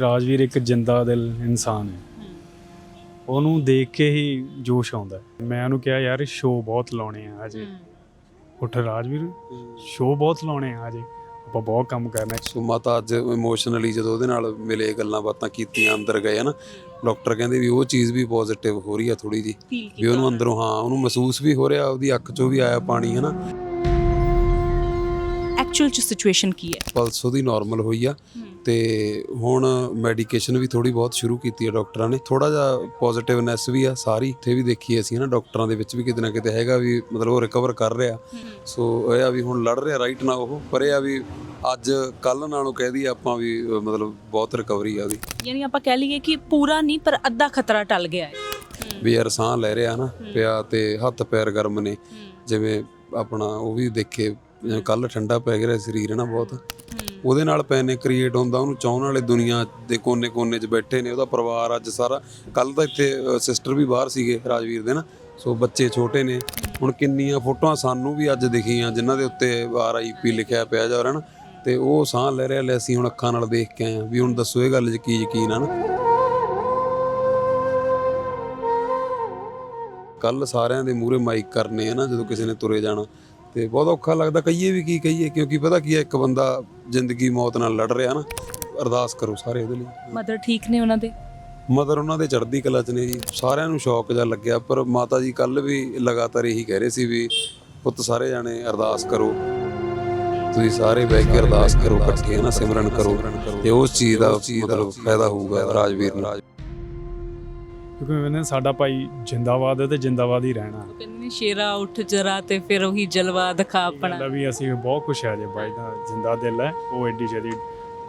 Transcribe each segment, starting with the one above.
ਰਾਜਵੀਰ ਇੱਕ ਜਿੰਦਾ ਦਿਲ ਇਨਸਾਨ ਹੈ। ਉਹਨੂੰ ਦੇਖ ਕੇ ਹੀ ਜੋਸ਼ ਆਉਂਦਾ ਹੈ। ਮੈਂ ਉਹਨੂੰ ਕਿਹਾ ਯਾਰ ਸ਼ੋਅ ਬਹੁਤ ਲਾਉਣੇ ਆ ਅਜੇ ਉੱਠ ਰਾਜਵੀਰ ਸ਼ੋਅ ਬਹੁਤ ਲਾਉਣੇ ਆ ਅਜੇ ਆਪਾਂ ਬਹੁਤ ਕੰਮ ਕਰਨਾ ਹੈ। ਸੋ ਮਾਤਾ ਅੱਜ ਇਮੋਸ਼ਨਲੀ ਜਦੋਂ ਉਹਦੇ ਨਾਲ ਮਿਲੇ ਗੱਲਾਂ ਬਾਤਾਂ ਕੀਤੀਆਂ ਅੰਦਰ ਗਏ ਨਾ ਡਾਕਟਰ ਕਹਿੰਦੇ ਵੀ ਉਹ ਚੀਜ਼ ਵੀ ਪੋਜ਼ਿਟਿਵ ਹੋ ਰਹੀ ਆ ਥੋੜੀ ਜੀ ਵੀ ਉਹਨੂੰ ਅੰਦਰੋਂ ਹਾਂ ਉਹਨੂੰ ਮਹਿਸੂਸ ਵੀ ਹੋ ਰਿਹਾ ਉਹਦੀ ਅੱਖ 'ਚੋਂ ਵੀ ਆਇਆ ਪਾਣੀ ਹੈ ਨਾ ਐਕਚੁਅਲ ਚ ਸਿਚੁਏਸ਼ਨ ਕੀ ਹੈ? ਪਲਸ ਉਹਦੀ ਨਾਰਮਲ ਹੋਈ ਆ। ਤੇ ਹੁਣ ਮੈਡੀਕੇਸ਼ਨ ਵੀ ਥੋੜੀ ਬਹੁਤ ਸ਼ੁਰੂ ਕੀਤੀ ਹੈ ਡਾਕਟਰਾਂ ਨੇ। ਥੋੜਾ ਜਿਹਾ ਪੋਜ਼ਿਟਿਵਨੈਸ ਵੀ ਆ ਸਾਰੀ। ਇੱਥੇ ਵੀ ਦੇਖੀ ਅਸੀਂ ਨਾ ਡਾਕਟਰਾਂ ਦੇ ਵਿੱਚ ਵੀ ਕਿਤੇ ਨਾ ਕਿਤੇ ਹੈਗਾ ਵੀ ਮਤਲਬ ਉਹ ਰਿਕਵਰ ਕਰ ਰਿਹਾ। ਸੋ ਇਹ ਆ ਵੀ ਹੁਣ ਲੜ ਰਿਹਾ ਰਾਈਟ ਨਾ ਉਹ ਪਰ ਇਹ ਆ ਵੀ ਅੱਜ ਕੱਲ ਨਾਲੋਂ ਕਹਿ ਦਈਏ ਆਪਾਂ ਵੀ ਮਤਲਬ ਬਹੁਤ ਰਿਕਵਰੀ ਆ ਉਹਦੀ। ਯਾਨੀ ਆਪਾਂ ਕਹਿ ਲਈਏ ਕਿ ਪੂਰਾ ਨਹੀਂ ਪਰ ਅੱਧਾ ਖਤਰਾ ਟਲ ਗਿਆ ਹੈ। ਵੀ ਯਾਰ ਸਾਹ ਲੈ ਰਿਹਾ ਨਾ ਪਿਆ ਤੇ ਹੱਥ ਪੈਰ ਗਰਮ ਨੇ। ਜਿਵੇਂ ਆਪਣਾ ਉਹ ਵੀ ਦੇਖੇ ਕੱਲ ਠੰਡਾ ਪੈ ਗਿਆ ਸਰੀਰ ਨਾ ਬਹੁਤ। ਉਹਦੇ ਨਾਲ ਪੈਨੇ ਕ੍ਰੀਏਟ ਹੁੰਦਾ, ਉਹਨੂੰ ਚਾਹਣ ਵਾਲੇ ਦੁਨੀਆ ਦੇ ਕੋਨੇ-ਕੋਨੇ 'ਚ ਬੈਠੇ ਨੇ, ਉਹਦਾ ਪਰਿਵਾਰ ਅੱਜ ਸਾਰਾ। ਕੱਲ ਤਾਂ ਇੱਥੇ ਸਿਸਟਰ ਵੀ ਬਾਹਰ ਸੀਗੇ ਰਾਜਵੀਰ ਦੇ ਨਾ, ਸੋ ਬੱਚੇ ਛੋਟੇ ਨੇ। ਹੁਣ ਕਿੰਨੀਆਂ ਫੋਟੋਆਂ ਸਾਨੂੰ ਵੀ ਅੱਜ ਦਿਖੀਆਂ, ਜਿਨ੍ਹਾਂ ਦੇ ਉੱਤੇ ਆਰਆਈਪੀ ਲਿਖਿਆ ਪਿਆ ਜਾ ਰਿਹਾ ਨਾ, ਤੇ ਉਹ ਸਾਹ ਲੈ ਰਿਹਾ, ਲੈ ਅਸੀਂ ਹੁਣ ਅੱਖਾਂ ਨਾਲ ਦੇਖ ਕੇ ਆਏ ਹਾਂ, ਵੀ ਹੁਣ ਦੱਸੋ ਇਹ ਗੱਲ 'ਚ ਕੀ ਯਕੀਨ ਆ ਨਾ। ਕੱਲ ਸਾਰਿਆਂ ਦੇ ਮੂਹਰੇ ਮਾਈਕ ਕਰਨੇ ਆ ਨਾ, ਜਦੋਂ ਕਿਸੇ ਨੇ ਤੁਰੇ ਜਾਣਾ। ਤੇ ਬਹੁਤ ਔਖਾ ਲੱਗਦਾ ਕਹੀਏ ਵੀ ਕੀ ਕਹੀਏ ਕਿਉਂਕਿ ਪਤਾ ਕੀ ਹੈ ਇੱਕ ਬੰਦਾ ਜ਼ਿੰਦਗੀ ਮੌਤ ਨਾਲ ਲੜ ਰਿਹਾ ਨਾ ਅਰਦਾਸ ਕਰੋ ਸਾਰੇ ਉਹਦੇ ਲਈ। ਮਦਰ ਠੀਕ ਨੇ ਉਹਨਾਂ ਦੇ? ਮਦਰ ਉਹਨਾਂ ਦੇ ਚੜ੍ਹਦੀ ਕਲਾ ਚ ਨੇ ਜੀ ਸਾਰਿਆਂ ਨੂੰ ਸ਼ੌਕ ਜਿਹਾ ਲੱਗਿਆ ਪਰ ਮਾਤਾ ਜੀ ਕੱਲ ਵੀ ਲਗਾਤਾਰ ਇਹੀ ਕਹਿ ਰਹੇ ਸੀ ਵੀ ਪੁੱਤ ਸਾਰੇ ਜਾਣੇ ਅਰਦਾਸ ਕਰੋ। ਤੁਸੀਂ ਸਾਰੇ ਬਹਿ ਕੇ ਅਰਦਾਸ ਕਰੋ ਇਕੱਠੇ ਨਾ ਸਿਮਰਨ ਕਰੋ ਤੇ ਉਸ ਚੀਜ਼ ਦਾ ਮਤਲਬ ਫਾਇਦਾ ਹੋਊਗਾ ਰਾਜਵੀਰ ਨੂੰ। ਕਿਉਂਕਿ ਮੈਨੇ ਸਾਡਾ ਭਾਈ ਜਿੰਦਾਬਾਦ ਹੈ ਤੇ ਜਿੰਦਾਬਾਦ ਹੀ ਰਹਿਣਾ। ਵੀ ਸ਼ੇਰਾ ਉੱਠ ਜਰਾ ਤੇ ਫਿਰ ਉਹੀ ਜਲਵਾ ਦਿਖਾ ਆਪਣਾ। ਲੱਗਦਾ ਵੀ ਅਸੀਂ ਬਹੁਤ ਕੁਛ ਹੈ ਜੇ ਬਾਈ ਦਾ ਜਿੰਦਾ ਦਿਲ ਹੈ ਉਹ ਐਡੀ ਜਦੀ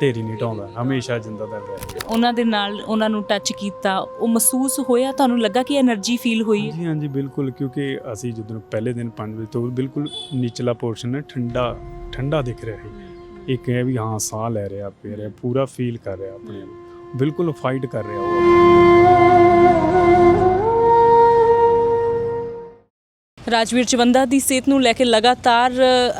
ਢੇਰੀ ਨਹੀਂ ਢਾਉਂਦਾ ਹਮੇਸ਼ਾ ਜਿੰਦਾ ਦਿਲ ਰਹੇ ਉਹਨਾਂ ਦੇ ਨਾਲ ਉਹਨਾਂ ਨੂੰ ਟੱਚ ਕੀਤਾ ਉਹ ਮਹਿਸੂਸ ਹੋਇਆ ਤੁਹਾਨੂੰ ਲੱਗਾ ਕਿ એનર્ਜੀ ਫੀਲ ਹੋਈ? ਹੈ? ਜੀ ਬਿਲਕੁਲ ਕਿਉਂਕਿ ਅਸੀਂ ਜਦੋਂ ਪਹਿਲੇ ਦਿਨ 5 ਵਜੇ ਤੋਂ ਬਿਲਕੁਲ ਨਿਚਲਾ ਪੋਰਸ਼ਨ ਹੈ ਠੰਡਾ ਠੰਡਾ ਦਿਖ ਰਿਹਾ ਹੈ। ਇੱਕ ਹੈ ਵੀ ਹਾਂ ਸਾਹ ਲੈ ਰਿਹਾ ਪੀ ਰਿਹਾ ਪੂਰਾ ਫੀਲ ਕਰ ਰਿਹਾ ਆਪਣੇ ਬਿਲਕੁਲ ਫਾਈਟ ਕਰ ਰਿਹਾ ਉਹ। ਰਾਜਵੀਰ ਚਵੰਦਾ ਦੀ ਸਿਹਤ ਨੂੰ ਲੈ ਕੇ ਲਗਾਤਾਰ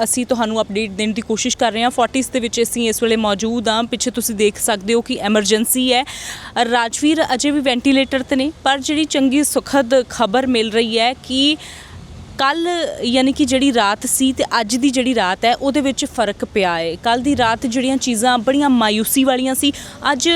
ਅਸੀਂ ਤੁਹਾਨੂੰ ਅਪਡੇਟ ਦੇਣ ਦੀ ਕੋਸ਼ਿਸ਼ ਕਰ ਰਹੇ ਹਾਂ। 40s ਦੇ ਵਿੱਚ ਅਸੀਂ ਇਸ ਵੇਲੇ ਮੌਜੂਦ ਹਾਂ। ਪਿੱਛੇ ਤੁਸੀਂ ਦੇਖ ਸਕਦੇ ਹੋ ਕਿ ਐਮਰਜੈਂਸੀ ਹੈ। ਰਾਜਵੀਰ, ਅਜੇ ਵੀ ਵੈਂਟੀਲੇਟਰ ਤੇ ਨੇ, ਪਰ ਜਿਹੜੀ ਚੰਗੀ ਸੁਖਦ ਖਬਰ ਮਿਲ ਰਹੀ ਹੈ ਕਿ ਕੱਲ ਯਾਨੀ ਕਿ ਜਿਹੜੀ ਰਾਤ ਸੀ ਤੇ ਅੱਜ ਦੀ ਜਿਹੜੀ ਰਾਤ ਹੈ, ਉਹਦੇ ਵਿੱਚ ਫ਼ਰਕ ਪਿਆ ਹੈ। ਕੱਲ ਦੀ ਰਾਤ ਜਿਹੜੀਆਂ ਚੀਜ਼ਾਂ ਬੜੀਆਂ ਮਾਇੂਸੀ ਵਾਲੀਆਂ ਸੀ। ਅੱਜ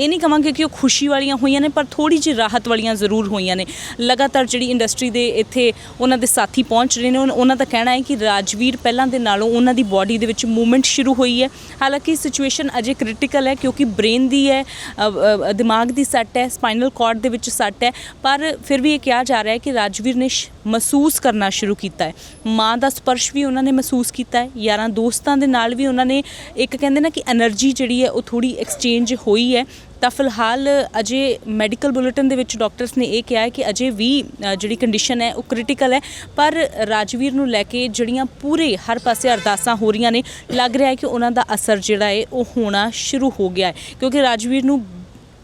ਇਹ ਨਹੀਂ ਕਹਾਂਗੇ ਕਿ ਉਹ ਖੁਸ਼ੀ ਵਾਲੀਆਂ ਹੋਈਆਂ ਨੇ, ਪਰ ਥੋੜੀ ਜਿਹੀ ਰਾਹਤ ਵਾਲੀਆਂ ਜ਼ਰੂਰ ਹੋਈਆਂ ਨੇ। ਲਗਾਤਾਰ ਜਿਹੜੀ ਇੰਡਸਟਰੀ ਦੇ ਇੱਥੇ ਉਹਨਾਂ ਦੇ ਸਾਥੀ ਪਹੁੰਚ ਰਹੇ ਨੇ ਉਹਨਾਂ ਦਾ ਕਹਿਣਾ ਹੈ ਕਿ ਰਾਜਵੀਰ ਪਹਿਲਾਂ ਦੇ ਨਾਲੋਂ ਉਹਨਾਂ ਦੀ ਬਾਡੀ ਦੇ ਵਿੱਚ ਮੂਵਮੈਂਟ ਸ਼ੁਰੂ ਹੋਈ ਹੈ। ਹਾਲਾਂਕਿ ਸਿਚੁਏਸ਼ਨ ਅਜੇ ਕ੍ਰਿਟੀਕਲ ਹੈ, ਕਿਉਂਕਿ ਬ੍ਰੇਨ ਦੀ ਹੈ ਦਿਮਾਗ ਦੀ ਸੱਟ ਹੈ ਸਪਾਈਨਲ ਕਾਰਡ ਦੇ ਵਿੱਚ ਸੱਟ ਹੈ, ਪਰ ਫਿਰ ਵੀ ਇਹ ਕਿਹਾ ਜਾ ਰਿਹਾ ਹੈ ਕਿ ਰਾਜਵੀਰ ਨੇ ਮਹਿਸੂਸ ਕਰਨਾ ਸ਼ੁਰੂ ਕੀਤਾ ਹੈ। ਮਾਂ ਦਾ ਸਪਰਸ਼ ਵੀ ਉਹਨਾਂ ਨੇ ਮਹਿਸੂਸ ਕੀਤਾ ਹੈ, ਯਾਰਾਂ ਦੋਸਤਾਂ ਦੇ ਨਾਲ ਵੀ ਉਹਨਾਂ ਨੇ ਇੱਕ ਕਹਿੰਦੇ ਨਾ ਕਿ એનર્ਜੀ ਜਿਹੜੀ ਹੈ ਉਹ ਥੋੜੀ ਐਕਸਚੇਂਜ ਹੋਈ ਹੈ। ਤਾਂ ਫਿਲਹਾਲ ਅਜੇ ਮੈਡੀਕਲ ਬੁਲੇਟਿਨ ਦੇ ਵਿੱਚ ਡਾਕਟਰਸ ਨੇ ਇਹ ਕਿਹਾ ਹੈ ਕਿ ਅਜੇ ਵੀ ਜਿਹੜੀ ਕੰਡੀਸ਼ਨ ਹੈ ਉਹ ਕ੍ਰਿਟੀਕਲ ਹੈ। ਪਰ ਰਾਜਵੀਰ ਨੂੰ ਲੈ ਕੇ ਜਿਹੜੀਆਂ ਪੂਰੇ ਹਰ ਪਾਸੇ ਅਰਦਾਸਾਂ ਹੋ ਰਹੀਆਂ ਨੇ, ਲੱਗ ਰਿਹਾ ਹੈ ਕਿ ਉਹਨਾਂ ਦਾ ਅਸਰ ਜਿਹੜਾ ਹੈ ਉਹ ਹੋਣਾ ਸ਼ੁਰੂ ਹੋ ਗਿਆ ਹੈ। ਕਿਉਂਕਿ ਰਾਜਵੀਰ ਨੂੰ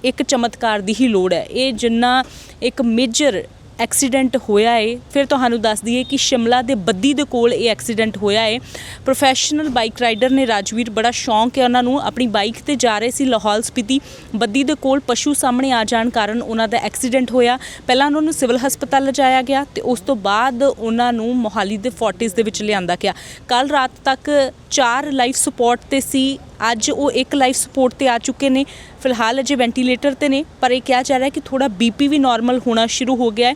ਇੱਕ ਚਮਤਕਾਰ ਦੀ ਹੀ ਲੋੜ ਹੈ। ਇਹ ਜਿੰਨਾ ਇੱਕ ਮੇਜਰ ਐਕਸੀਡੈਂਟ ਹੋਇਆ ਏ। ਫਿਰ ਤੁਹਾਨੂੰ ਦੱਸ ਦਈਏ ਕਿ ਸ਼ਿਮਲਾ ਦੇ ਬੱਦੀ ਦੇ ਕੋਲ ਇਹ ਐਕਸੀਡੈਂਟ ਹੋਇਆ ਹੈ ਪ੍ਰੋਫੈਸ਼ਨਲ ਬਾਈਕ ਰਾਈਡਰ ਨੇ ਰਾਜਵੀਰ, ਬੜਾ ਸ਼ੌਂਕ ਹੈ ਉਹਨਾਂ ਨੂੰ ਆਪਣੀ ਬਾਈਕ ਤੇ ਜਾ ਰਹੇ ਸੀ ਲਾਹੌਲ ਸਪੀਤੀ। ਬੱਦੀ ਦੇ ਕੋਲ ਪਸ਼ੂ ਸਾਹਮਣੇ ਆ ਜਾਣ ਕਾਰਨ ਉਹਨਾਂ ਦਾ ਐਕਸੀਡੈਂਟ ਹੋਇਆ। ਪਹਿਲਾਂ ਉਹਨਾਂ ਨੂੰ ਸਿਵਲ ਹਸਪਤਾਲ ਲਿਜਾਇਆ ਗਿਆ ਤੇ ਉਸ ਤੋਂ ਬਾਅਦ ਉਹਨਾਂ ਨੂੰ ਮੋਹਾਲੀ ਦੇ ਫੋਰਟਿਸ ਦੇ ਵਿੱਚ ਲਿਆਂਦਾ ਗਿਆ। ਕੱਲ ਰਾਤ ਤੱਕ ਚਾਰ ਲਾਈਫ ਸਪੋਰਟ ਤੇ ਸੀ। ਅੱਜ ਉਹ ਇੱਕ ਲਾਈਫ ਸਪੋਰਟ ਤੇ ਆ ਚੁੱਕੇ ਨੇ। ਫਿਲਹਾਲ ਅਜੇ ਵੈਂਟੀਲੇਟਰ ਤੇ ਨੇ, ਪਰ ਇਹ ਕਿਹਾ ਜਾ ਰਿਹਾ ਹੈ ਕਿ ਥੋੜਾ ਬੀਪੀ ਵੀ ਨਾਰਮਲ ਹੋਣਾ ਸ਼ੁਰੂ ਹੋ ਗਿਆ ਹੈ।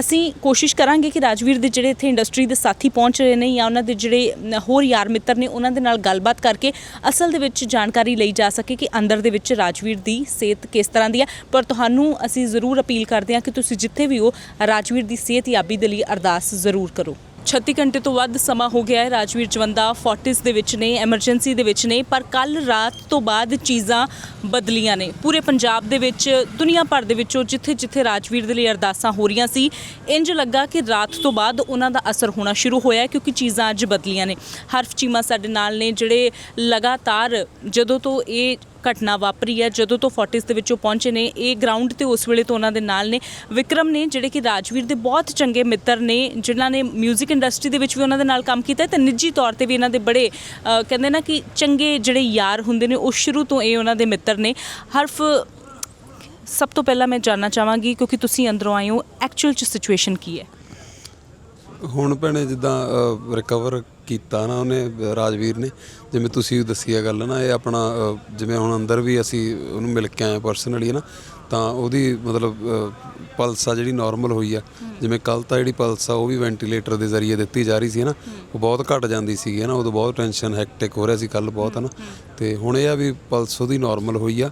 ਅਸੀਂ ਕੋਸ਼ਿਸ਼ ਕਰਾਂਗੇ ਕਿ ਰਾਜਵੀਰ ਦੇ ਜਿਹੜੇ ਇੱਥੇ ਇੰਡਸਟਰੀ ਦੇ ਸਾਥੀ ਪਹੁੰਚ ਰਹੇ ਨੇ ਜਾਂ ਉਹਨਾਂ ਦੇ ਜਿਹੜੇ ਹੋਰ ਯਾਰ ਮਿੱਤਰ ਨੇ, ਉਹਨਾਂ ਦੇ ਨਾਲ ਗੱਲਬਾਤ ਕਰਕੇ ਅਸਲ ਦੇ ਵਿੱਚ ਜਾਣਕਾਰੀ ਲਈ ਜਾ ਸਕੇ ਕਿ ਅੰਦਰ ਦੇ ਵਿੱਚ ਰਾਜਵੀਰ ਦੀ ਸਿਹਤ ਕਿਸ ਤਰ੍ਹਾਂ ਦੀ ਹੈ। ਪਰ ਤੁਹਾਨੂੰ ਅਸੀਂ ਜ਼ਰੂਰ ਅਪੀਲ ਕਰਦੇ ਹਾਂ ਕਿ ਤੁਸੀਂ ਜਿੱਥੇ ਵੀ ਹੋ, ਰਾਜਵੀਰ ਦੀ ਸਿਹਤਯਾਬੀ ਦੇ ਲਈ ਅਰਦਾਸ ਜ਼ਰੂਰ ਕਰੋ। 36 ਘੰਟੇ ਤੋਂ ਵੱਧ ਸਮਾਂ ਹੋ ਗਿਆ ਹੈ। ਰਾਜਵੀਰ ਜਵੰਦਾ ਫੋਰਟਿਸ ਦੇ ਵਿੱਚ ਨੇ, ਐਮਰਜੈਂਸੀ ਦੇ ਵਿੱਚ ਨੇ, ਪਰ ਕੱਲ ਰਾਤ ਤੋਂ ਬਾਅਦ ਚੀਜ਼ਾਂ ਬਦਲੀਆਂ ਨੇ। ਪੂਰੇ ਪੰਜਾਬ ਦੇ ਵਿੱਚ, ਦੁਨੀਆ ਭਰ ਦੇ ਵਿੱਚੋਂ ਜਿੱਥੇ ਜਿੱਥੇ ਰਾਜਵੀਰ ਦੇ ਲਈ ਅਰਦਾਸਾਂ ਹੋ ਰਹੀਆਂ ਸੀ ਇੰਜ ਲੱਗਾ ਕਿ ਰਾਤ ਤੋਂ ਬਾਅਦ ਉਹਨਾਂ ਦਾ ਅਸਰ ਹੋਣਾ ਸ਼ੁਰੂ ਹੋਇਆ ਕਿਉਂਕਿ ਚੀਜ਼ਾਂ ਅੱਜ ਬਦਲੀਆਂ ਨੇ। ਹਰਫ ਚੀਮਾ ਸਾਡੇ ਨਾਲ ਨੇ, ਜਿਹੜੇ ਲਗਾਤਾਰ ਜਦੋਂ ਤੋਂ ਇਹ ਘਟਨਾ ਵਾਪਰੀ ਹੈ। ਜਦੋਂ ਤੋਂ ਫੋਰਟਿਸ ਦੇ ਵਿੱਚੋਂ ਪਹੁੰਚੇ ਨੇ, ਇਹ ਗਰਾਊਂਡ ਤੇ ਉਸ ਵੇਲੇ ਤੋਂ ਉਹਨਾਂ ਦੇ ਨਾਲ ਨੇ। ਵਿਕਰਮ ਨੇ, ਜਿਹੜੇ ਕਿ ਰਾਜਵੀਰ ਦੇ ਬਹੁਤ ਚੰਗੇ ਮਿੱਤਰ ਨੇ, ਜਿਨ੍ਹਾਂ ਨੇ 뮤직 ਇੰਡਸਟਰੀ ਦੇ ਵਿੱਚ ਵੀ ਉਹਨਾਂ ਦੇ ਨਾਲ ਕੰਮ ਕੀਤਾ ਹੈ ਤੇ ਨਿੱਜੀ ਤੌਰ ਤੇ ਵੀ ਇਹਨਾਂ ਦੇ ਬੜੇ ਕਹਿੰਦੇ ਨਾ ਕਿ ਚੰਗੇ ਜਿਹੜੇ ਯਾਰ ਹੁੰਦੇ ਨੇ, ਉਹ ਸ਼ੁਰੂ ਤੋਂ ਇਹ ਉਹਨਾਂ ਦੇ ਮਿੱਤਰ ਨੇ। ਹਰਫ, ਸਭ ਤੋਂ ਪਹਿਲਾਂ ਮੈਂ ਜਾਨਣਾ ਚਾਹਾਂਗੀ, ਕਿਉਂਕਿ ਤੁਸੀਂ ਅੰਦਰੋਂ ਆਏ ਹੋ ਐਕਚੁਅਲ ਚ ਸਿਚੁਏਸ਼ਨ ਕੀ ਹੈ? ਹੁਣ ਭੈਣੇ ਜਿੱਦਾਂ ਰਿਕਵਰ ਕੀਤਾ ਨਾ ਉਹਨੇ ਰਾਜਵੀਰ ਨੇ। ਜਿਵੇਂ ਤੁਸੀਂ ਦੱਸੀ ਆ ਗੱਲ ਨਾ ਇਹ ਆਪਣਾ ਜਿਵੇਂ ਹੁਣ ਅੰਦਰ ਵੀ ਅਸੀਂ ਉਹਨੂੰ ਮਿਲ ਕੇ ਆਏ ਪਰਸਨਲੀ ਨਾ ਤਾਂ ਉਹਦੀ ਮਤਲਬ ਪਲਸ ਆ ਜਿਹੜੀ ਨਾਰਮਲ ਹੋਈ ਆ। ਜਿਵੇਂ ਕੱਲ ਤਾਂ ਜਿਹੜੀ ਪਲਸ ਆ ਉਹ ਵੀ ਵੈਂਟੀਲੇਟਰ ਦੇ ਜ਼ਰੀਏ ਦਿੱਤੀ ਜਾ ਰਹੀ ਸੀ ਨਾ। ਉਹ ਬਹੁਤ ਘਟ ਜਾਂਦੀ ਸੀ ਨਾ। ਉਦੋਂ ਬਹੁਤ ਟੈਨਸ਼ਨ ਹੈਕਟਿਕ ਹੋ ਰਿਹਾ ਸੀ ਕੱਲ ਬਹੁਤ ਨਾ। ਤੇ ਹੁਣ ਇਹ ਆ ਵੀ ਪਲਸ ਉਹਦੀ ਨਾਰਮਲ ਹੋਈ ਆ।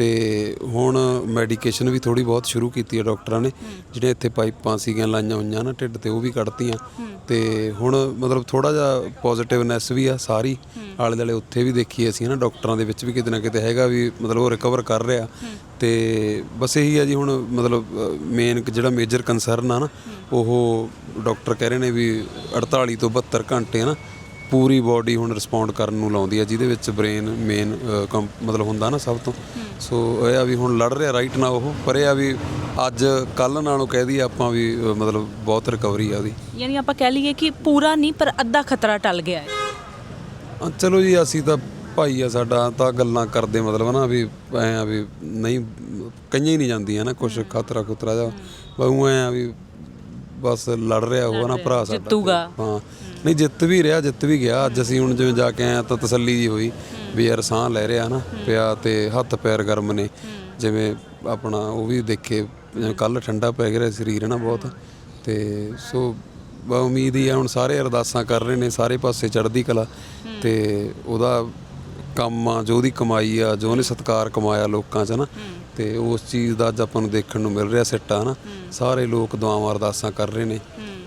ਤੇ ਹੁਣ ਮੈਡੀਕੇਸ਼ਨ ਵੀ ਥੋੜੀ ਬਹੁਤ ਸ਼ੁਰੂ ਕੀਤੀ ਹੈ ਡਾਕਟਰਾਂ ਨੇ ਜਿਹੜੇ ਇੱਥੇ ਪਾਈਪਾਂ ਸੀਗੀਆਂ ਲਾਈਆਂ ਹੋਈਆਂ ਨਾ ਢਿੱਡ ਤੇ ਉਹ ਵੀ ਕੱਢਤੀਆਂ। ਤੇ ਹੁਣ ਮਤਲਬ ਥੋੜਾ ਜਿਹਾ ਪੋਜ਼ਿਟਿਵਨੈਸ ਵੀ ਆ ਸਾਰੀ। ਆਲੇ ਦੁਆਲੇ ਉੱਥੇ ਵੀ ਦੇਖੀ ਅਸੀਂ ਨਾ ਡਾਕਟਰਾਂ ਦੇ ਵਿੱਚ ਵੀ ਕਿਤੇ ਨਾ ਕਿਤੇ ਹੈਗਾ ਵੀ ਮਤਲਬ ਉਹ ਰਿਕਵਰ ਕਰ ਰਿਹਾ। ਤੇ ਬਸ ਇਹੀ ਆ ਜੀ ਹੁਣ ਮਤਲਬ ਮੇਨ ਜਿਹੜਾ ਮੇਜਰ ਕੰਸਰਨ ਆ ਨਾ ਉਹ ਡਾਕਟਰ ਕਹਿ ਰਹੇ ਨੇ ਵੀ 48 ਤੋਂ 72 ਘੰਟੇ ਨਾ ਪੂਰੀ ਬਾਡੀ ਹੁਣ ਰਿਸਪੌਂਡ ਕਰਨ ਨੂੰ ਲਾਉਂਦੀ ਆ ਜਿਹਦੇ ਵਿੱਚ ਬ੍ਰੇਨ ਮੇਨ ਮਤਲਬ ਹੁੰਦਾ ਨਾ ਸਭ ਤੋਂ। ਸੋ ਇਹ ਆ ਵੀ ਹੁਣ ਲੜ ਰਿਹਾ ਰਾਈਟ ਨਾ ਉਹ ਪਰ ਇਹ ਆ ਵੀ ਅੱਜ ਕੱਲ ਨਾਲੋਂ ਕਹਿ ਦਈਏ ਆਪਾਂ ਵੀ ਮਤਲਬ ਬਹੁਤ ਰਿਕਵਰੀ ਆ ਉਹਦੀ। ਯਾਨੀ ਆਪਾਂ ਕਹਿ ਲਈਏ ਕਿ ਪੂਰਾ ਨਹੀਂ ਪਰ ਅੱਧਾ ਖਤਰਾ ਟਲ ਗਿਆ ਹੈ। ਹਾਂ, ਚਲੋ ਜੀ ਅਸੀਂ ਤਾਂ ਭਾਈ ਆ ਸਾਡਾ ਤਾਂ ਗੱਲਾਂ ਕਰਦੇ ਮਤਲਬ ਨਾ ਵੀ ਐ ਆ ਵੀ ਨਹੀਂ ਕਈਆਂ ਹੀ ਨਹੀਂ ਜਾਂਦੀਆਂ ਨਾ ਕੁਝ ਖਤਰਾ ਖੁਤਰਾ ਜਾ ਬਹੁ ਐ ਆ ਵੀ ਬਸ ਲੜ ਰਿਹਾ ਨਾ ਭਰਾ ਸਾਡਾ। ਜਿੱਤੂਗਾ। ਹਾਂ। ਨਹੀਂ, ਜਿੱਤ ਵੀ ਰਿਹਾ, ਜਿੱਤ ਵੀ ਗਿਆ। ਅੱਜ ਅਸੀਂ ਹੁਣ ਜਿਵੇਂ ਜਾ ਕੇ ਆਏ ਆ ਤਾਂ ਤਸੱਲੀ ਜੀ ਹੋਈ ਵੀ ਯਾਰ ਸਾਹ ਲੈ ਰਿਹਾ ਨਾ ਪਿਆ ਤੇ ਹੱਥ ਪੈਰ ਗਰਮ ਨੇ। ਜਿਵੇਂ ਆਪਣਾ ਉਹ ਵੀ ਦੇਖੇ ਕੱਲ ਠੰਡਾ ਪੈ ਗਿਆ ਸਰੀਰ ਨਾ ਬਹੁਤ। ਤੇ ਸੋ ਬਾ ਉਮੀਦ ਹੀ ਆ, ਹੁਣ ਸਾਰੇ ਅਰਦਾਸਾਂ ਕਰ ਰਹੇ ਨੇ, ਸਾਰੇ ਪਾਸੇ ਚੜ੍ਹਦੀ ਕਲਾ। ਤੇ ਉਹਦਾ ਕੰਮ ਆ, ਜੋ ਉਹਦੀ ਕਮਾਈ ਆ, ਜੋ ਉਹਨੇ ਸਤਕਾਰ ਕਮਾਇਆ ਲੋਕਾਂ 'ਚ ਨਾ ਤੇ ਉਸ ਚੀਜ਼ ਦਾ ਅੱਜ ਆਪਾਂ ਨੂੰ ਦੇਖਣ ਨੂੰ ਮਿਲ ਰਿਹਾ, ਸਿੱਟਾ ਨਾ ਸਾਰੇ ਲੋਕ ਦੁਆਵਾਂ ਅਰਦਾਸਾਂ ਕਰ ਰਹੇ ਨੇ।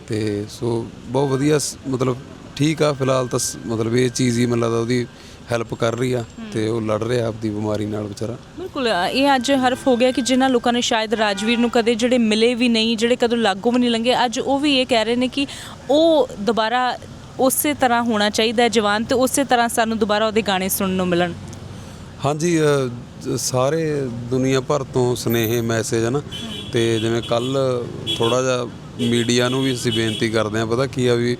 ਤੇ ਸੋ ਬਹੁਤ ਵਧੀਆ ਸ- ਮਤਲਬ ਠੀਕ ਆ ਫਿਲਹਾਲ ਤਾਂ ਸ- ਮਤਲਬ ਇਹ ਚੀਜ਼ ਹੀ ਮੈਨੂੰ ਲੱਗਦਾ ਉਹਦੀ ਹੈਲਪ ਕਰ ਰਹੀ ਆ ਤੇ ਉਹ ਲੜ ਰਿਹਾ ਆਪਦੀ ਬਿਮਾਰੀ ਨਾਲ ਵਿਚਾਰਾ। ਬਿਲਕੁਲ ਅ, ਇਹ ਅੱਜ ਹਰਫ ਹੋ ਗਿਆ ਕਿ ਜਿਨ੍ਹਾਂ ਲੋਕਾਂ ਨੇ ਸ਼ਾਇਦ ਰਾਜਵੀਰ ਨੂੰ ਕਦੇ ਜਿਹੜੇ ਮਿਲੇ ਵੀ ਨਹੀਂ ਜਿਹੜੇ ਕਦੋਂ ਲਾਗੂ ਵੀ ਨਹੀਂ ਲੰਗੇ ਅੱਜ ਉਹ ਵੀ ਇਹ ਕਹਿ ਰਹੇ ਨੇ ਕਿ ਉਹ ਦੁਬਾਰਾ ਉਸੇ ਤਰ੍ਹਾਂ ਹੋਣਾ ਚਾਹੀਦਾ ਹੈ ਜਵਾਨ ਤੇ ਉਸੇ ਤਰ੍ਹਾਂ ਸਾਨੂੰ ਦੁਬਾਰਾ ਉਹਦੇ ਗਾਣੇ ਸੁਣਨ ਨੂੰ ਮਿਲਣ। ਹਾਂਜੀ ਅ, ਜ- ਸਾਰੇ ਦੁਨੀਆ ਭਰ ਤੋਂ ਸਨੇਹ ਮੈਸੇਜ ਹਨ ਤੇ ਜਿਵੇਂ ਕੱਲ ਥੋੜਾ ਜਿਹਾ ਮੀਡੀਆ ਨੂੰ ਵੀ ਅਸੀਂ ਬੇਨਤੀ ਕਰਦੇ ਹਾਂ ਪਤਾ ਕੀ ਆ ਵੀ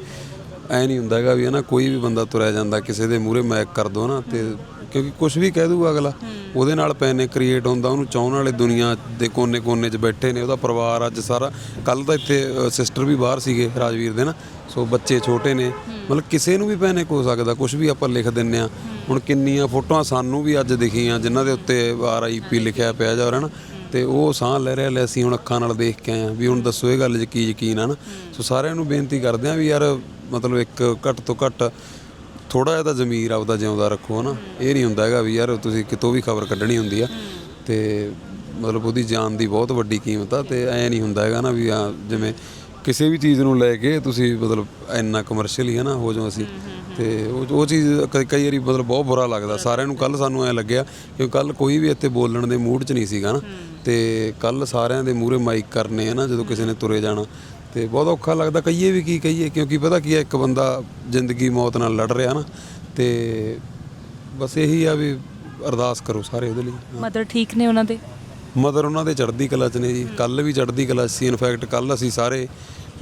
ਐ ਨਹੀਂ ਹੁੰਦਾ ਹੈਗਾ ਵੀ ਹਨਾ ਕੋਈ ਵੀ ਬੰਦਾ ਤੁਰਿਆ ਜਾਂਦਾ ਕਿਸੇ ਦੇ ਮੂਹਰੇ ਮੈਕ ਕਰ ਦੋ ਨਾ ਤੇ ਕਿਉਂਕਿ ਕੁਝ ਵੀ ਕਹਿ ਦੂਗਾ ਅਗਲਾ। ਉਹਦੇ ਨਾਲ ਪੈਨੇ ਕ੍ਰੀਏਟ ਹੁੰਦਾ ਉਹਨੂੰ ਚਾਹਣ ਵਾਲੇ ਦੁਨੀਆ ਦੇ ਕੋਨੇ-ਕੋਨੇ 'ਚ ਬੈਠੇ ਨੇ ਉਹਦਾ ਪਰਿਵਾਰ ਅੱਜ ਸਾਰਾ। ਕੱਲ ਤਾਂ ਇੱਥੇ ਸਿਸਟਰ ਵੀ ਬਾਹਰ ਸੀਗੇ ਰਾਜਵੀਰ ਦੇ ਨਾ ਸੋ ਬੱਚੇ ਛੋਟੇ ਨੇ। ਮਤਲਬ ਕਿਸੇ ਨੂੰ ਵੀ ਪੈਨਿਕ ਹੋ ਸਕਦਾ ਕੁਝ ਵੀ ਆਪਾਂ ਲਿਖ ਦਿੰਨੇ ਆ। ਹੁਣ ਕਿੰਨੀਆਂ ਫੋਟੋਆਂ ਸਾਨੂੰ ਵੀ ਅੱਜ ਦਿਖੀਆਂ ਜਿਨ੍ਹਾਂ ਦੇ ਉੱਤੇ ਆਰਆਈਪੀ ਲਿਖਿਆ ਪਿਆ ਜਾ ਰਿਹਾ ਨਾ। ਤੇ ਉਹ ਸਾਹ ਲੈ ਰਿਹਾ ਲੈ ਅਸੀਂ ਹੁਣ ਅੱਖਾਂ ਨਾਲ ਦੇਖ ਕੇ ਆਏ ਆ ਵੀ ਹੁਣ ਦੱਸੋ ਇਹ ਗੱਲ 'ਚ ਕੀ ਯਕੀਨ ਆ ਨਾ। ਸੋ ਸਾਰਿਆਂ ਨੂੰ ਬੇਨਤੀ ਕਰਦੇ ਆ ਵੀ ਯਾਰ ਮਤਲਬ ਇੱਕ ਘੱਟ ਤੋਂ ਘੱਟ ਥੋੜਾ ਜਿਹਾ ਤਾਂ ਜ਼ਮੀਰ ਆਪਦਾ ਜਿਉਂਦਾ ਰੱਖੋ ਨਾ ਇਹ ਨਹੀਂ ਹੁੰਦਾ ਹੈਗਾ ਵੀ ਯਾਰ ਤੁਸੀਂ ਕਿਤੋਂ ਵੀ ਖਬਰ ਕੱਢਣੀ ਹੁੰਦੀ ਆ। ਤੇ ਮਤਲਬ ਉਹਦੀ ਜਾਨ ਦੀ ਬਹੁਤ ਵੱਡੀ ਕੀਮਤ ਆ ਤੇ ਐ ਨਹੀਂ ਹੁੰਦਾ ਹੈਗਾ ਨਾ ਵੀ ਆ ਜਿਵੇਂ ਕਿਸੇ ਵੀ ਚੀਜ਼ ਨੂੰ ਲੈ ਕੇ ਤੁਸੀਂ ਮਤਲਬ ਇੰਨਾ ਕਮਰਸ਼ੀਅਲ ਹੀ ਹੈ ਨਾ ਹੋ ਜਾਓ ਅਸੀਂ ਤੇ ਉਹ ਉਹ ਚੀਜ਼ ਕ- ਕਈ ਵਾਰੀ ਮਤਲਬ ਬਹੁਤ ਬੁਰਾ ਲੱਗਦਾ। ਸਾਰਿਆਂ ਨੂੰ ਕੱਲ ਸਾਨੂੰ ਐ ਲੱਗਿਆ ਕਿ ਕੱਲ ਕੋਈ ਵੀ ਇੱਥੇ ਬੋਲਣ ਦੇ ਮੂਡ 'ਚ ਨਹੀਂ ਸੀਗਾ ਨਾ। ਤੇ ਕੱਲ ਸਾਰਿਆਂ ਦੇ ਮੂਹਰੇ ਮਾਈਕ ਕਰਨੇ ਆ ਨਾ ਜਦੋਂ ਕਿਸੇ ਨੇ ਤੁਰੇ ਜਾਣਾ। ਤੇ ਬਹੁਤ ਔਖਾ ਲੱਗਦਾ ਕਹੀਏ ਵੀ ਕੀ ਕਹੀਏ ਕਿਉਂਕਿ ਪਤਾ ਕੀ ਹੈ ਇੱਕ ਬੰਦਾ ਜ਼ਿੰਦਗੀ ਮੌਤ ਨਾਲ ਲੜ ਰਿਹਾ ਨਾ ਤੇ ਬਸ ਇਹੀ ਆ ਵੀ ਅਰਦਾਸ ਕਰੋ ਸਾਰੇ ਉਹਦੇ ਲਈ। ਮਦਰ ਠੀਕ ਨੇ ਉਹਨਾਂ ਦੇ? ਮਦਰ ਉਹਨਾਂ ਦੇ ਚੜ੍ਹਦੀ ਕਲਾ ਚ ਨੇ ਜੀ। ਕੱਲ ਵੀ ਚੜ੍ਹਦੀ ਕਲਾ ਸੀ। ਇਨਫੈਕਟ ਕੱਲ ਅਸੀਂ ਸਾਰੇ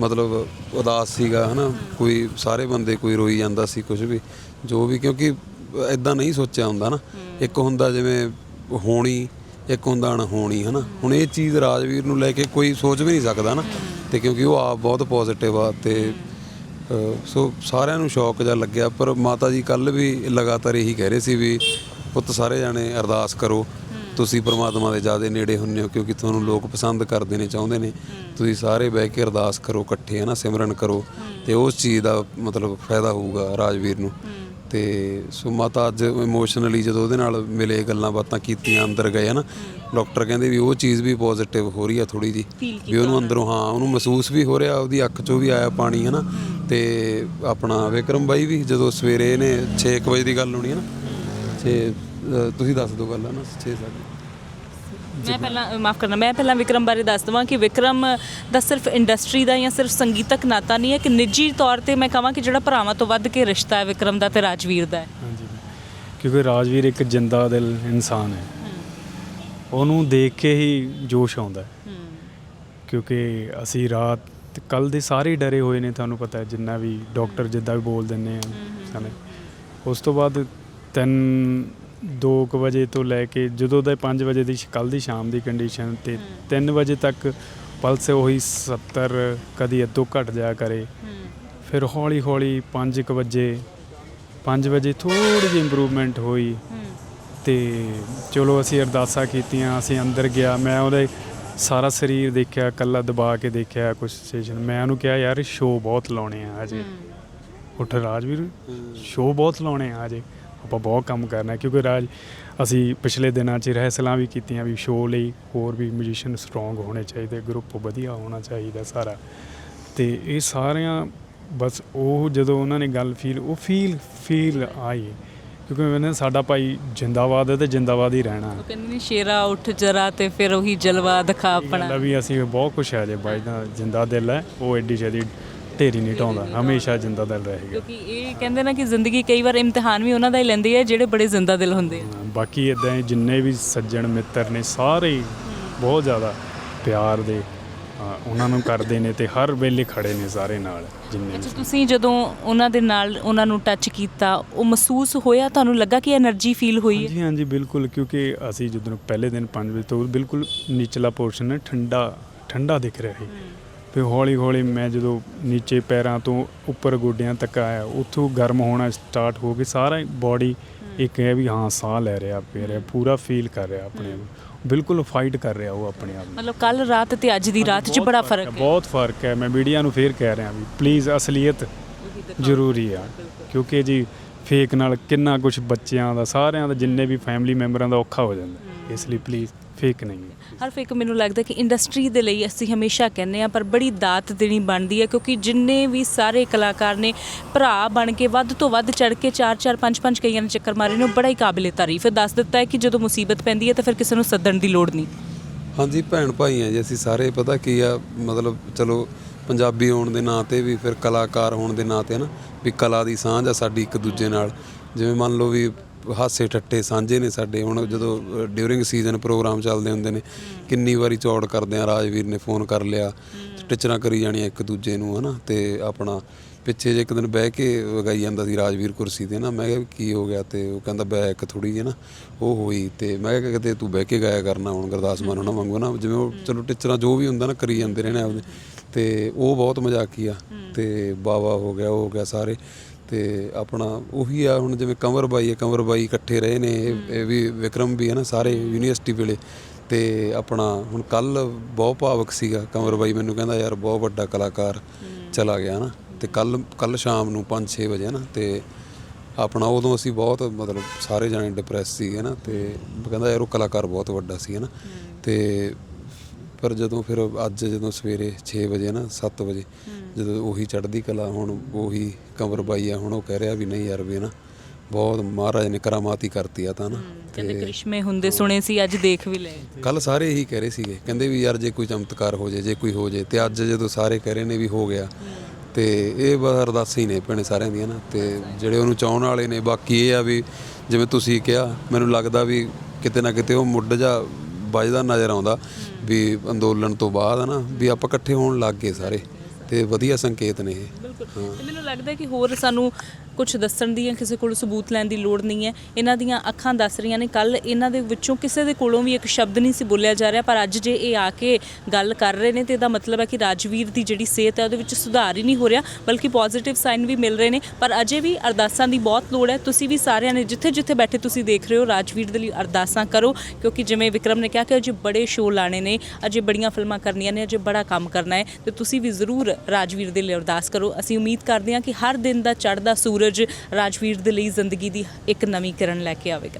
ਮਤਲਬ ਉਦਾਸ ਸੀਗਾ ਹਨਾ। ਕੋਈ ਸਾਰੇ ਬੰਦੇ ਕੋਈ ਰੋਈ ਜਾਂਦਾ ਸੀ ਕੁਝ ਵੀ। ਜੋ ਵੀ ਕਿਉਂਕਿ ਐਦਾਂ ਨਹੀਂ ਸੋਚਿਆ ਹੁੰਦਾ ਨਾ। ਇੱਕ ਹੁੰਦਾ ਜਿਵੇਂ ਹੋਣੀ ਇੱਕ ਹੁੰਦਾ ਅਣਹੋਣੀ ਹਨਾ? ਹੁਣ ਇਹ ਚੀਜ਼ ਰਾਜਵੀਰ ਨੂੰ ਲੈ ਕੇ ਕੋਈ ਸੋਚ ਵੀ ਨਹੀਂ ਸਕਦਾ ਨਾ ਤੇ ਕਿਉਂਕਿ ਉਹ ਆਪ ਬਹੁਤ ਪੋਜ਼ਿਟਿਵ ਆ ਤੇ ਸੋ ਸਾਰਿਆਂ ਨੂੰ ਸ਼ੌਕ ਜਿਹਾ ਲੱਗਿਆ ਪਰ ਮਾਤਾ ਜੀ ਕੱਲ ਵੀ ਲਗਾਤਾਰ ਇਹੀ ਕਹਿ ਰਹੇ ਸੀ ਵੀ ਪੁੱਤ ਸਾਰੇ ਜਾਣੇ ਅਰਦਾਸ ਕਰੋ ਤੁਸੀਂ ਪ੍ਰਮਾਤਮਾ ਦੇ ਜਿਆਦੇ ਨੇੜੇ ਹੁੰਨੇ ਹੋ ਕਿਉਂਕਿ ਤੁਹਾਨੂੰ ਲੋਕ ਪਸੰਦ ਕਰਦੇ ਨੇ ਚਾਹੁੰਦੇ ਨੇ। ਤੁਸੀਂ ਸਾਰੇ ਬਹਿ ਕੇ ਅਰਦਾਸ ਕਰੋ ਇਕੱਠੇ ਹੈ ਨਾ ਸਿਮਰਨ ਕਰੋ ਤੇ ਉਸ ਚੀਜ਼ ਦਾ ਮਤਲਬ ਫਾਇਦਾ ਹੋਊਗਾ ਰਾਜਵੀਰ ਨੂੰ। ਤੇ ਸੋ ਮਾਤਾ ਅੱਜ ਇਮੋਸ਼ਨਲੀ ਜਦੋਂ ਉਹਦੇ ਨਾਲ ਮਿਲੇ ਗੱਲਾਂ ਬਾਤਾਂ ਕੀਤੀਆਂ ਅੰਦਰ ਗਏ ਹਨਾ। ਡਾਕਟਰ ਕਹਿੰਦੇ ਵੀ ਉਹ ਚੀਜ਼ ਵੀ ਪੋਜ਼ਿਟਿਵ ਹੋ ਰਹੀ ਆ ਥੋੜੀ ਜੀ ਵੀ ਉਹਨੂੰ ਅੰਦਰੋਂ ਹਾਂ ਉਹਨੂੰ ਮਹਿਸੂਸ ਵੀ ਹੋ ਰਿਹਾ ਉਹਦੀ ਅੱਖ 'ਚੋਂ ਵੀ ਆਇਆ ਪਾਣੀ ਹਨਾ। ਤੇ ਆਪਣਾ ਵਿਕਰਮ ਬਾਈ ਵੀ ਜਦੋਂ ਸਵੇਰੇ ਇਹਨੇ 6 ਵਜੇ ਦੀ ਗੱਲ ਹੋਣੀ ਹੈ ਨਾ। 6 ਤੁਸੀਂ ਦੱਸ ਦਿਓ ਗੱਲ ਹੈ ਨਾ 6 ਸਾਢੇ ਮੈਂ ਪਹਿਲਾਂ ਮਾਫ ਕਰਨਾ ਮੈਂ ਪਹਿਲਾਂ ਵਿਕਰਮ ਬਾਰੇ ਦੱਸ ਦਵਾਂ ਕਿ ਵਿਕਰਮ ਦਾ ਸਿਰਫ ਇੰਡਸਟਰੀ ਦਾ ਜਾਂ ਸਿਰਫ ਸੰਗੀਤਕ ਨਾਤਾ ਨਹੀਂ ਹੈ ਕਿ ਨਿੱਜੀ ਤੌਰ ਤੇ ਮੈਂ ਕਹਾਂ ਕਿ ਜਿਹੜਾ ਭਰਾਵਾਂ ਤੋਂ ਵੱਧ ਕੇ ਰਿਸ਼ਤਾ ਹੈ ਵਿਕਰਮ ਦਾ ਤੇ ਰਾਜਵੀਰ ਦਾ ਹੈ। ਹਾਂਜੀ। ਕਿਉਂਕਿ ਰਾਜਵੀਰ ਇੱਕ ਜਿੰਦਾ ਦਿਲ ਇਨਸਾਨ ਹੈ। ਉਹਨੂੰ ਦੇਖ ਕੇ ਹੀ ਜੋਸ਼ ਆਉਂਦਾ ਹੈ। ਕਿਉਂਕਿ ਅਸੀਂ ਰਾਤ ਕੱਲ ਦੇ ਸਾਰੇ ਡਰੇ ਹੋਏ ਨੇ ਤੁਹਾਨੂੰ ਪਤਾ ਹੈ ਜਿੰਨਾ ਵੀ ਡਾਕਟਰ ਜਿੱਦਾਂ ਵੀ ਬੋਲ ਦਿੰਦੇ ਆ ਸਾਨੂੰ ਉਸ ਤੋਂ ਬਾਅਦ ਤਿੰਨ ਦੋ ਕੁ ਵਜੇ ਤੋਂ ਲੈ ਕੇ ਜਦੋਂ ਦਾ 5 ਵਜੇ ਦੀ ਕੱਲ ਦੀ ਸ਼ਾਮ ਦੀ ਕੰਡੀਸ਼ਨ ਤੇ 3 ਵਜੇ ਤੱਕ ਪਲਸ ਉਹੀ 70 ਕਦੀ ਇਦੋਂ ਘਟ ਜਾਇਆ ਕਰੇ। ਫਿਰ ਹੌਲੀ ਹੌਲੀ 5 ਕੁ ਵਜੇ 5 ਵਜੇ ਥੋੜੀ ਜਿਹੀ ਇੰਪਰੂਵਮੈਂਟ ਹੋਈ। ਤੇ ਚਲੋ ਅਸੀਂ ਅਰਦਾਸਾਂ ਕੀਤੀਆਂ ਅਸੀਂ ਅੰਦਰ ਗਿਆ। ਮੈਂ ਉਹਦੇ ਸਾਰਾ ਸਰੀਰ ਦੇਖਿਆ ਕੱਲਾ ਦਬਾ ਕੇ ਦੇਖਿਆ ਕੁਝ ਸਟੇਸ਼ਨ ਮੈਂ ਉਹਨੂੰ ਕਿਹਾ ਯਾਰ ਸ਼ੋਅ ਬਹੁਤ ਲਾਉਣੇ ਆ ਅਜੇ ਉੱਠ ਰਾਜਵੀਰ ਸ਼ੋਅ ਬਹੁਤ ਲਾਉਣੇ ਆ ਅਜੇ ਆਪਾਂ ਬਹੁਤ ਕੰਮ ਕਰਨਾ ਹੈ ਕਿਉਂਕਿ ਰਾਜ ਅਸੀਂ ਪਿਛਲੇ ਦਿਨਾਂ 'ਚ ਰਹਿਸਲਾਂ ਵੀ ਕੀਤੀਆਂ ਵੀ ਸ਼ੋਅ ਲਈ ਹੋਰ ਵੀ ਮਿਊਜ਼ੀਸ਼ੀਅਨ ਸਟਰੋਂਗ ਹੋਣੇ ਚਾਹੀਦੇ ਗਰੁੱਪ ਵਧੀਆ ਹੋਣਾ ਚਾਹੀਦਾ ਸਾਰਾ। ਤੇ ਇਹ ਸਾਰਿਆਂ ਬਸ ਉਹ ਜਦੋਂ ਉਹਨਾਂ ਨੇ ਗੱਲ ਫੀਲ ਉਹ ਫੀਲ ਫੀਲ ਆਈ ਕਿਉਂਕਿ ਮੈਨੇ ਸਾਡਾ ਭਾਈ ਜਿੰਦਾਬਾਦ ਹੈ ਤੇ ਜਿੰਦਾਬਾਦ ਹੀ ਰਹਿਣਾ। ਉਹ ਕਹਿੰਦੇ ਨੇ ਸ਼ੇਰਾ ਉੱਠ ਜਰਾ ਤੇ ਫਿਰ ਉਹੀ ਜਲਵਾ ਦਿਖਾ ਆਪਣਾ। ਵੀ ਅਸੀਂ ਬਹੁਤ ਖੁਸ਼ ਆ ਜੇ ਬਾਈ ਦਾ ਜਿੰਦਾ ਦਿਲ ਹੈ ਉਹ ਐਡੀ ਛੇਤੀ ਢੇਰੀ ਨਹੀਂ ਢਾਉਂਦਾ ਹਮੇਸ਼ਾ ਜਿੰਦਾ ਦਿਲ ਰਹੇਗਾ। ਕਿਉਂਕਿ ਇਹ ਕਹਿੰਦੇ ਨਾ ਕਿ ਜ਼ਿੰਦਗੀ ਕਈ ਵਾਰ ਇਮਤਿਹਾਨ ਵੀ ਉਹਨਾਂ ਦਾ ਹੀ ਲੈਂਦੀ ਹੈ ਜਿਹੜੇ ਬੜੇ ਜ਼ਿੰਦਾ ਦਿਲ ਹੁੰਦੇ ਆ। ਬਾਕੀ ਇਦਾਂ ਜਿੰਨੇ ਵੀ ਸੱਜਣ ਮਿੱਤਰ ਨੇ ਸਾਰੇ ਬਹੁਤ ਜ਼ਿਆਦਾ ਪਿਆਰ ਦੇ ਉਹਨਾਂ ਨੂੰ ਕਰਦੇ ਨੇ ਤੇ ਹਰ ਵੇਲੇ ਖੜੇ ਨੇ ਸਾਰੇ ਨਾਲ ਜਿੰਨੇ ਅੱਛਾ ਤੁਸੀਂ ਜਦੋਂ ਉਹਨਾਂ ਦੇ ਨਾਲ ਉਹਨਾਂ ਨੂੰ ਟੱਚ ਕੀਤਾ ਉਹ ਮਹਿਸੂਸ ਹੋਇਆ? ਤੁਹਾਨੂੰ ਲੱਗਾ ਕਿ એનર્ਜੀ ਫੀਲ ਹੋਈ ਹੈ? ਹਾਂਜੀ ਹਾਂਜੀ ਬਿਲਕੁਲ ਕਿਉਂਕਿ ਅਸੀਂ ਜਦੋਂ ਪਹਿਲੇ ਦਿਨ 5 ਵਜੇ ਤੋਂ ਬਿਲਕੁਲ ਨੀਚਲਾ ਪੋਰਸ਼ਨ ਠੰਡਾ ਠੰਡਾ ਦਿਖ ਰਿਹਾ ਸੀ। ਫਿਰ ਹੌਲੀ ਹੌਲੀ ਮੈਂ ਜਦੋਂ ਨੀਚੇ ਪੈਰਾਂ ਤੋਂ ਉੱਪਰ ਗੋਡਿਆਂ ਤੱਕ ਆਇਆ ਉੱਥੋਂ ਗਰਮ ਹੋਣਾ ਸਟਾਰਟ ਹੋ ਕੇ ਸਾਰਾ ਬਾਡੀ ਇੱਕ ਹੈ ਵੀ ਹਾਂ ਸਾਹ ਲੈ ਰਿਹਾ ਪੀ ਰਿਹਾ ਪੂਰਾ ਫੀਲ ਕਰ ਰਿਹਾ ਆਪਣੇ ਆਪ। ਨੂੰ। ਬਿਲਕੁਲ ਫਾਈਟ ਕਰ ਰਿਹਾ ਉਹ ਆਪਣੇ ਆਪ ਨੂੰ। ਮਤਲਬ ਕੱਲ ਰਾਤ ਤੇ ਅੱਜ ਦੀ ਰਾਤ 'ਚ ਬੜਾ ਫ਼ਰਕ ਹੈ ਬਹੁਤ ਫ਼ਰਕ ਹੈ। ਮੈਂ ਮੀਡੀਆ ਨੂੰ ਫੇਰ ਕਹਿ ਰਿਹਾ ਵੀ ਪਲੀਜ਼ ਅਸਲੀਅਤ ਜ਼ਰੂਰੀ ਆ। ਕਿਉਂਕਿ ਜੀ ਫੇਕ ਨਾਲ ਕਿੰਨਾ ਕੁਝ ਬੱਚਿਆਂ ਦਾ ਸਾਰਿਆਂ ਦਾ ਜਿੰਨੇ ਵੀ ਫੈਮਿਲੀ ਮੈਂਬਰਾਂ ਦਾ ਔਖਾ ਹੋ ਜਾਂਦਾ। ਇਸ ਲਈ ਪਲੀਜ਼ ਫੇਕ ਨਹੀਂ ਹਰ ਫੇਕ ਮੈਨੂੰ ਲੱਗਦਾ ਕਿ ਇੰਡਸਟਰੀ ਦੇ ਲਈ ਅਸੀਂ ਹਮੇਸ਼ਾ ਕਹਿੰਦੇ ਆ ਪਰ ਬੜੀ ਦਾਤ ਦੇਣੀ ਬਣਦੀ ਹੈ ਕਿਉਂਕਿ ਜਿੰਨੇ ਵੀ ਸਾਰੇ ਕਲਾਕਾਰ ਨੇ ਭਰਾ ਬਣ ਕੇ ਵੱਧ ਤੋਂ ਵੱਧ ਚੜ ਕੇ 4 4 5 5 ਕਈਆਂ ਨੇ ਚੱਕਰ ਮਾਰੇ ਨੇ ਉਹ ਬੜਾ ਹੀ ਕਾਬਿਲੇ ਤਾਰੀਫ ਹੈ। ਦੱਸ ਦਿੱਤਾ ਹੈ ਕਿ ਜਦੋਂ ਮੁਸੀਬਤ ਪੈਂਦੀ ਹੈ ਤਾਂ ਫਿਰ ਕਿਸੇ ਨੂੰ ਸੱਦਣ ਦੀ ਲੋੜ ਨਹੀਂ। ਹਾਂਜੀ ਭੈਣ ਭਾਈ ਆ ਜੀ ਅਸੀਂ ਸਾਰੇ ਪਤਾ ਕੀ ਆ ਮਤਲਬ ਚਲੋ ਪੰਜਾਬੀ ਹੋਣ ਦੇ ਨਾਂ ਤੇ ਵੀ ਫਿਰ ਕਲਾਕਾਰ ਹੋਣ ਦੇ ਨਾਂ ਤੇ ਨਾ ਵੀ ਕਲਾ ਦੀ ਸਾਂਝ ਆ ਸਾਡੀ ਇੱਕ ਦੂਜੇ ਨਾਲ। ਜਿਵੇਂ ਮੰਨ ਲਓ ਵੀ ਹਾਸੇ ਠੱਟੇ ਸਾਂਝੇ ਨੇ ਸਾਡੇ। ਹੁਣ ਜਦੋਂ ਡਿਊਰਿੰਗ ਸੀਜ਼ਨ ਪ੍ਰੋਗਰਾਮ ਚੱਲਦੇ ਹੁੰਦੇ ਨੇ, ਕਿੰਨੀ ਵਾਰੀ ਚੌੜ ਕਰਦੇ ਆ, ਰਾਜਵੀਰ ਨੇ ਫੋਨ ਕਰ ਲਿਆ, ਟਿਚਰਾਂ ਕਰੀ ਜਾਣੀਆਂ ਇੱਕ ਦੂਜੇ ਨੂੰ, ਹਨਾ, ਤੇ ਆਪਣਾ ਪਿੱਛੇ ਜੇ ਇੱਕ ਦਿਨ ਬਹਿ ਕੇ ਵਗਾਈ ਜਾਂਦਾ ਸੀ ਰਾਜਵੀਰ ਕੁਰਸੀ ਤੇ, ਨਾ, ਮੈਂ ਕਿਹਾ ਵੀ ਕੀ ਹੋ ਗਿਆ ਤੇ ਉਹ ਕਹਿੰਦਾ ਬੈਕ ਥੋੜੀ ਜਿਹੀ ਨਾ ਉਹ ਹੋਈ ਤੇ ਮੈਂ ਕਿਹਾ ਕਿਤੇ ਤੂੰ ਬਹਿ ਕੇ ਗਾਇਆ ਕਰਨਾ ਹੁਣ ਗੁਰਦਾਸ ਮਾਨ ਹੋਣਾ ਵਾਂਗੂ ਨਾ ਜਿਵੇਂ ਉਹ ਚਲੋ ਟਿਚਰਾਂ ਜੋ ਵੀ ਹੁੰਦਾ ਨਾ ਕਰੀ ਜਾਂਦੇ ਰਹੇ ਆਪਦੇ, ਤੇ ਉਹ ਬਹੁਤ ਮਜ਼ਾਕੀ ਆ, ਤੇ ਬਾਵਾ ਹੋ ਗਿਆ, ਉਹ ਹੋ ਗਿਆ ਸਾਰੇ। ਤੇ ਆਪਣਾ ਉਹੀ ਆ ਹੁਣ ਜਿਵੇਂ ਕੰਵਰ ਬਾਈ ਹੈ ਕੰਵਰ ਬਾਈ ਇਕੱਠੇ ਰਹੇ ਨੇ ਇਹ- ਇਹ ਵੀ ਵਿਕਰਮ ਵੀ ਹੈ ਨਾ ਸਾਰੇ ਯੂਨੀਵਰਸਿਟੀ ਵੇਲੇ। ਤੇ ਆਪਣਾ ਹੁਣ ਕੱਲ ਬਹੁਤ ਭਾਵਕ ਸੀਗਾ ਕੰਵਰ ਬਾਈ ਮੈਨੂੰ ਕਹਿੰਦਾ ਯਾਰ ਬਹੁਤ ਵੱਡਾ ਕਲਾਕਾਰ ਚਲਾ ਗਿਆ ਨਾ। ਤੇ ਕੱਲ ਕੱਲ ਸ਼ਾਮ ਨੂੰ 5-6 ਵਜੇ ਨਾ ਤੇ ਆਪਣਾ ਉਦੋਂ ਅਸੀਂ ਬਹੁਤ ਮਤਲਬ ਸਾਰੇ ਜਾਣੇ ਡਿਪਰੈਸ ਸੀਗੇ ਨਾ ਤੇ ਕਹਿੰਦਾ ਯਾਰ ਉਹ ਕਲਾਕਾਰ ਬਹੁਤ ਵੱਡਾ ਸੀ ਨਾ? ਤੇ ਪਰ ਜਦੋਂ ਫਿਰ ਅੱਜ ਜਦੋਂ ਸਵੇਰੇ 6 ਵਜੇ ਨਾ 7 ਵਜੇ ਜਦੋਂ ਉਹੀ ਚੜ੍ਹਦੀ ਕਲਾ ਹੁਣ ਉਹੀ ਕੰਵਰ ਬਾਈ ਆ ਹੁਣ ਉਹ ਕਹਿ ਰਿਹਾ ਵੀ ਨਹੀਂ ਯਾਰ ਵੀ ਨਾ ਬਹੁਤ ਮਹਾਰਾਜ ਨੇ ਕਰਾਮਾਤੀ ਕਰਤੀ ਆ ਤਾਂ ਨਾ। ਕਹਿੰਦੇ ਕ੍ਰਿਸ਼ਮੇ ਹੁੰਦੇ ਸੁਣੇ ਸੀ ਅੱਜ ਦੇਖ ਵੀ ਲਏ। ਕੱਲ ਸਾਰੇ ਇਹੀ ਕਹਿ ਰਹੇ ਸੀਗੇ ਕਹਿੰਦੇ ਵੀ ਯਾਰ ਜੇ ਕੋਈ ਚਮਤਕਾਰ ਹੋ ਜੇ ਜੇ ਕੋਈ ਹੋ ਜੇ ਤੇ ਅੱਜ ਜਦੋਂ ਸਾਰੇ ਕਹਿ ਰਹੇ ਨੇ ਵੀ ਹੋ ਗਿਆ ਤੇ ਇਹ ਬਸ ਅਰਦਾਸਾਂ ਹੀ ਨੇ ਭੈਣੇ ਸਾਰਿਆਂ ਦੀਆਂ ਨਾ ਤੇ ਜਿਹੜੇ ਉਹਨੂੰ ਚਾਹਣ ਵਾਲੇ ਨੇ ਬਾਕੀ ਇਹ ਆ ਵੀ ਜਿਵੇਂ ਤੁਸੀਂ ਕਿਹਾ ਮੈਨੂੰ ਲੱਗਦਾ ਵੀ ਕਿਤੇ ਨਾ ਕਿਤੇ ਉਹ ਮੁੱਢ ਜਾ ਵੱਜਦਾ, ਨਜ਼ਰ ਆਉਂਦਾ ਵੀ ਅੰਦੋਲਨ ਤੋਂ ਬਾਅਦ ਨਾ ਵੀ ਆਪਾਂ ਇਕੱਠੇ ਹੋਣ ਲੱਗ ਗਏ ਸਾਰੇ ਤੇ ਵਧੀਆ ਸੰਕੇਤ ਨੇ ਇਹ। ਬਿਲਕੁਲ। ਤੇ ਮੈਨੂੰ ਲੱਗਦਾ ਕਿ ਹੋਰ ਸਾਨੂੰ ਕੁਝ ਦੱਸਣ ਦੀ ਜਾਂ ਕਿਸੇ ਕੋਲ ਸਬੂਤ ਲੈਣ ਦੀ ਲੋੜ ਨਹੀਂ ਹੈ। ਇਹਨਾਂ ਦੀਆਂ ਅੱਖਾਂ ਦੱਸ ਰਹੀਆਂ ਨੇ। ਕੱਲ ਇਹਨਾਂ ਦੇ ਵਿੱਚੋਂ ਕਿਸੇ ਦੇ ਕੋਲੋਂ ਵੀ ਇੱਕ ਸ਼ਬਦ ਨਹੀਂ ਸੀ ਬੋਲਿਆ ਜਾ ਰਿਹਾ, ਪਰ ਅੱਜ ਜੇ ਇਹ ਆ ਕੇ ਗੱਲ ਕਰ ਰਹੇ ਨੇ ਤੇ ਇਹਦਾ ਮਤਲਬ ਹੈ ਕਿ ਰਾਜਵੀਰ ਦੀ ਜਿਹੜੀ ਸਿਹਤ ਹੈ ਉਹਦੇ ਵਿੱਚ ਸੁਧਾਰ ਹੀ ਨਹੀਂ ਹੋ ਰਿਹਾ, ਬਲਕਿ ਪੋਜ਼ਿਟਿਵ ਸਾਈਨ ਵੀ ਮਿਲ ਰਹੇ ਨੇ। ਪਰ ਅਜੇ ਵੀ ਅਰਦਾਸਾਂ ਦੀ ਬਹੁਤ ਲੋੜ ਹੈ। ਤੁਸੀਂ ਵੀ ਸਾਰਿਆਂ ਨੇ ਜਿੱਥੇ ਜਿੱਥੇ ਬੈਠੇ ਤੁਸੀਂ ਦੇਖ ਰਹੇ ਹੋ, ਰਾਜਵੀਰ ਦੇ ਲਈ ਅਰਦਾਸਾਂ ਕਰੋ, ਕਿਉਂਕਿ ਜਿਵੇਂ ਵਿਕਰਮ ਨੇ ਕਿਹਾ ਕਿ ਅਜੇ ਬੜੇ ਸ਼ੋਅ ਲਾਣੇ ਨੇ, ਅਜੇ ਬੜੀਆਂ ਫਿਲਮਾਂ ਕਰਨੀਆਂ ਨੇ, ਅਜੇ ਬੜਾ ਕੰਮ ਕਰਨਾ ਹੈ। ਤੇ ਤੁਸੀਂ ਵੀ ਜ਼ਰੂਰ ਰਾਜਵੀਰ ਦੇ ਲਈ ਅਰਦਾਸ ਕਰੋ। ਅਸੀਂ ਉਮੀਦ ਕਰਦੇ ਹਾਂ ਕਿ ਹਰ ਦਿਨ ਦਾ ਚੜ੍ਹਦਾ ਸੂਰਜ ਸੂਰਜ ਰਾਜਵੀਰ ਦੇ ਲਈ ਜ਼ਿੰਦਗੀ ਦੀ ਇੱਕ ਨਵੀਂ ਕਿਰਨ ਲੈ ਕੇ ਆਵੇਗਾ।